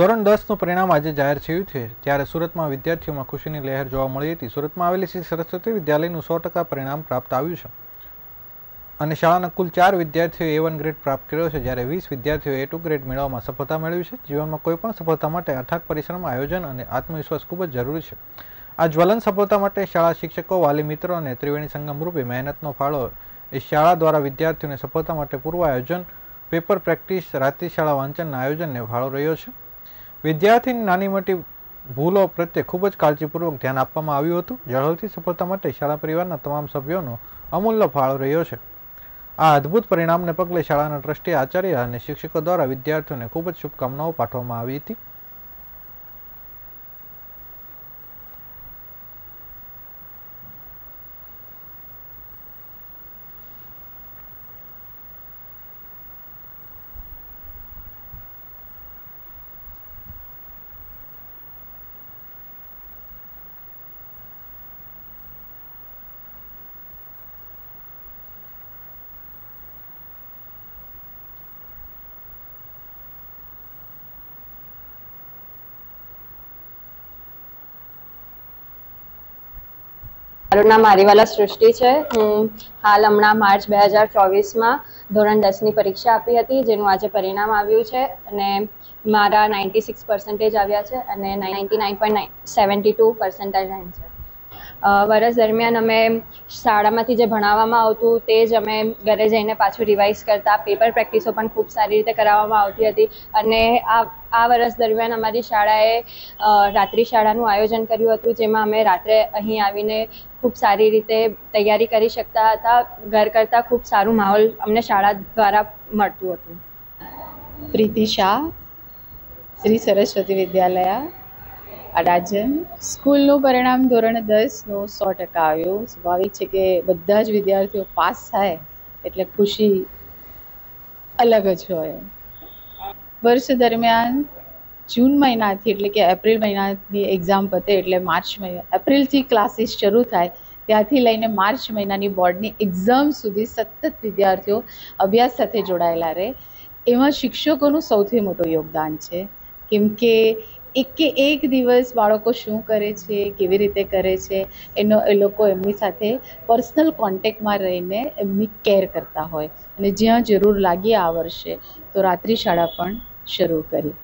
ધોરણ દસનું પરિણામ આજે જાહેર થયું છે. ત્યારે સુરતમાં વિદ્યાર્થીઓમાં ખુશીની લહેર જોવા મળી હતી. સુરતમાં આવેલી શ્રી સરસ્વતી વિદ્યાલયનું સો ટકા પરિણામ પ્રાપ્ત આવ્યું છે. અને શાળાના કુલ ચાર વિદ્યાર્થીઓએ એ ગ્રેડ પ્રાપ્ત કર્યો છે. જ્યારે વીસ વિદ્યાર્થીઓએ એ ટુ ગ્રેડ મેળવવામાં સફળતા મેળવી છે. જીવનમાં કોઈપણ સફળતા માટે અથાગ પરિશ્રમ આયોજન અને આત્મવિશ્વાસ ખૂબ જ જરૂરી છે. આ જ્વલન સફળતા માટે શાળા શિક્ષકો, વાલી મિત્રો અને ત્રિવેણી સંગમ રૂપે મહેનતનો ફાળો એ શાળા દ્વારા વિદ્યાર્થીઓને સફળતા માટે પૂર્વ આયોજન, પેપર પ્રેક્ટિસ, રાત્રિ શાળા વાંચનના આયોજનને ફાળો રહ્યો છે. વિદ્યાર્થીની નાની મોટી ભૂલો પ્રત્યે ખૂબ જ કાળજીપૂર્વક ધ્યાન આપવામાં આવ્યું હતું. ઝડપથી સફળતા માટે શાળા પરિવારના તમામ સભ્યોનો અમૂલ્ય ફાળો રહ્યો છે. આ અદ્ભુત પરિણામને પગલે શાળાના ટ્રસ્ટી આચાર્ય અને શિક્ષકો દ્વારા વિદ્યાર્થીઓને ખૂબ જ શુભકામનાઓ પાઠવવામાં આવી હતી. મારું નામ મારીવાલા સૃષ્ટિ છે. હું હાલ હમણાં માર્ચ બે હજાર ચોવીસમાં ધોરણ દસની પરીક્ષા આપી હતી, જેનું આજે પરિણામ આવ્યું છે અને મારા નાઇન્ટી સિક્સ પર્સન્ટેજ આવ્યા છે અને ninety nine point seventy two percentage છે. વર્ષ દરમિયાન અમે શાળામાંથી જે ભણાવવામાં આવતું તે જ અમે ઘરે જઈને પાછું રિવાઇઝ કરતા. પેપર પ્રેક્ટિસો પણ ખૂબ સારી રીતે કરાવવામાં આવતી હતી. અને આ આ વર્ષ દરમિયાન અમારી શાળાએ રાત્રિ શાળાનું આયોજન કર્યું હતું, જેમાં અમે રાત્રે અહીં આવીને ખૂબ સારી રીતે તૈયારી કરી શકતા હતા. ઘર કરતાં ખૂબ સારું માહોલ અમને શાળા દ્વારા મળતું હતું. પ્રીતિ શાહ, શ્રી સરસ્વતી વિદ્યાલયા. અડાજન સ્કૂલનું પરિણામ ધોરણ દસનું સો ટકા આવ્યું. સ્વાભાવિક છે કે બધા જ વિદ્યાર્થીઓ પાસ થાય એટલે ખુશી અલગ જ હોય. વર્ષ દરમિયાન જૂન મહિનાથી એટલે કે એપ્રિલ મહિનાની એક્ઝામ પતે એટલે માર્ચ મહિના, એપ્રિલથી ક્લાસીસ શરૂ થાય. ત્યાંથી લઈને માર્ચ મહિનાની બોર્ડની એક્ઝામ સુધી સતત વિદ્યાર્થીઓ અભ્યાસ સાથે જોડાયેલા રહે. એમાં શિક્ષકોનું સૌથી મોટું યોગદાન છે. કેમ કે એક કે એક દિવસ બાળકો શું કરે છે, કેવી રીતે કરે છે, એનો એ લોકો એમની સાથે પર્સનલ કોન્ટેક્ટમાં રહીને એમની કેર કરતા હોય. અને જ્યાં જરૂર લાગે આ વર્ષે તો રાત્રિ શાળા પણ શરૂ કરી.